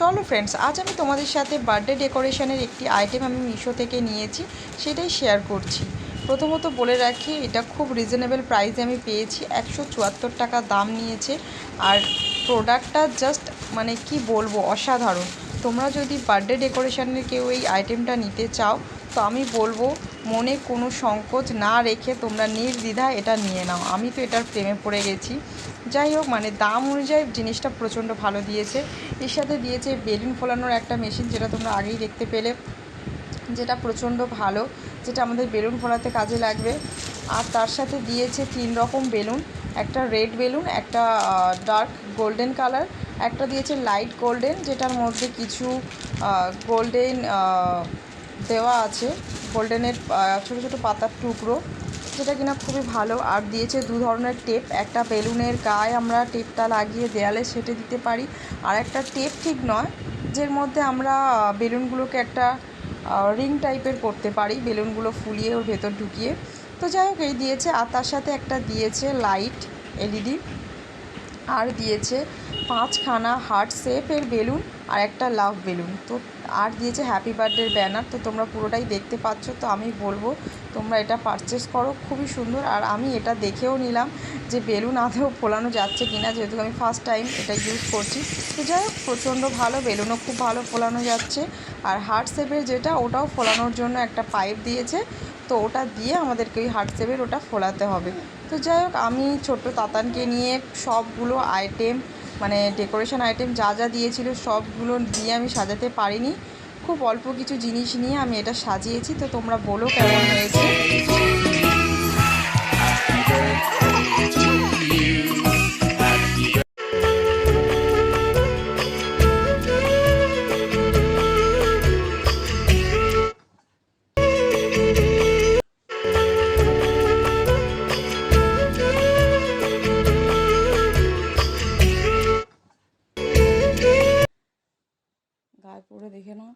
চলো ফ্রেন্ডস আজ আমি তোমাদের সাথে বার্থডে ডেকোরেশনের একটি আইটেম আমি মিশো থেকে নিয়েছি, সেটাই শেয়ার করছি। প্রথমত বলে রাখি, এটা খুব রিজনেবল প্রাইসে আমি পেয়েছি, একশো চুয়াত্তর টাকা দাম নিয়েছে। আর প্রোডাক্টটা জাস্ট মানে কি বলব, অসাধারণ। তোমরা যদি বার্থডে ডেকোরেশনের কেউ এই আইটেমটা নিতে চাও তো আমি বলব, মনে কোনো সংকোচ না রেখে তোমরা নির্দ্বিধায় এটা নিয়ে নাও। আমি তো এটার প্রেমে পড়ে গেছি। যাই হোক মানে দাম অনুযায়ী জিনিসটা প্রচণ্ড ভালো দিয়েছে। এর সাথে দিয়েছে বেলুন ফোলানোর একটা মেশিন যেটা তোমরা আগেই দেখতে পেলে, যেটা প্রচণ্ড ভালো, যেটা আমাদের বেলুন ফোলাতে কাজে লাগবে। আর তার সাথে দিয়েছে তিন রকম বেলুন, একটা রেড বেলুন, একটা ডার্ক গোল্ডেন কালার, একটা দিয়েছে লাইট গোল্ডেন, যেটার মধ্যে কিছু গোল্ডেন দেওয়া আছে। গোল্ডেনের ছোটো ছোটো পাতার টুকরো। যেটা কিনা খুবই ভালো। আর দিয়েছে দু ধরনের টেপ একটা বেলুনের গায়ে আমরা টেপটা লাগিয়ে দেয়ালে সেটে দিতে পারি। আর একটা টেপ ঠিক নয়, যের মধ্যে আমরা বেলুনগুলোকে একটা রিং টাইপের করতে পারি। বেলুনগুলো ফুলিয়ে ওর ভেতর ঢুকিয়ে। তো যাই হোক, এই দিয়েছে। আর তার সাথে একটা দিয়েছে লাইট এলইডি আর দিয়েছে। পাঁচখানা হার্ট শেপের বেলুন আর একটা লাভ বেলুন। তো আর দিয়েছে হ্যাপি বার্থডের ব্যানার। তো তোমরা পুরোটাই দেখতে পাচ্ছ। তো আমি বলব, তোমরা এটা পারচেস করো। খুবই সুন্দর। আর আমি এটা দেখেও নিলাম যে বেলুন আদেও ফোলানো যাচ্ছে কিনা, যেহেতু আমি ফার্স্ট টাইম এটা ইউজ করছি। তো যাই হোক, প্রচণ্ড ভালো, বেলুনও খুব ভালো ফোলানো যাচ্ছে। আর হার্ট শেপের যেটা, ওটাও ফোলানোর জন্য একটা পাইপ দিয়েছে। তো ওটা দিয়ে আমাদেরকে ওই হার্ট শেপের ওটা ফোলাতে হবে। তো যাই হোক, আমি ছোট্ট তাতানকে নিয়ে সবগুলো আইটেম মানে ডেকোরেশন আইটেম যা যা দিয়েছিল সবগুলো দিয়ে আমি সাজাতে পারিনি। খুব অল্প কিছু জিনিস নিয়ে আমি এটা সাজিয়েছি। তো তোমরা বলো কেমন হয়েছে। গায়ে দেখে নাও।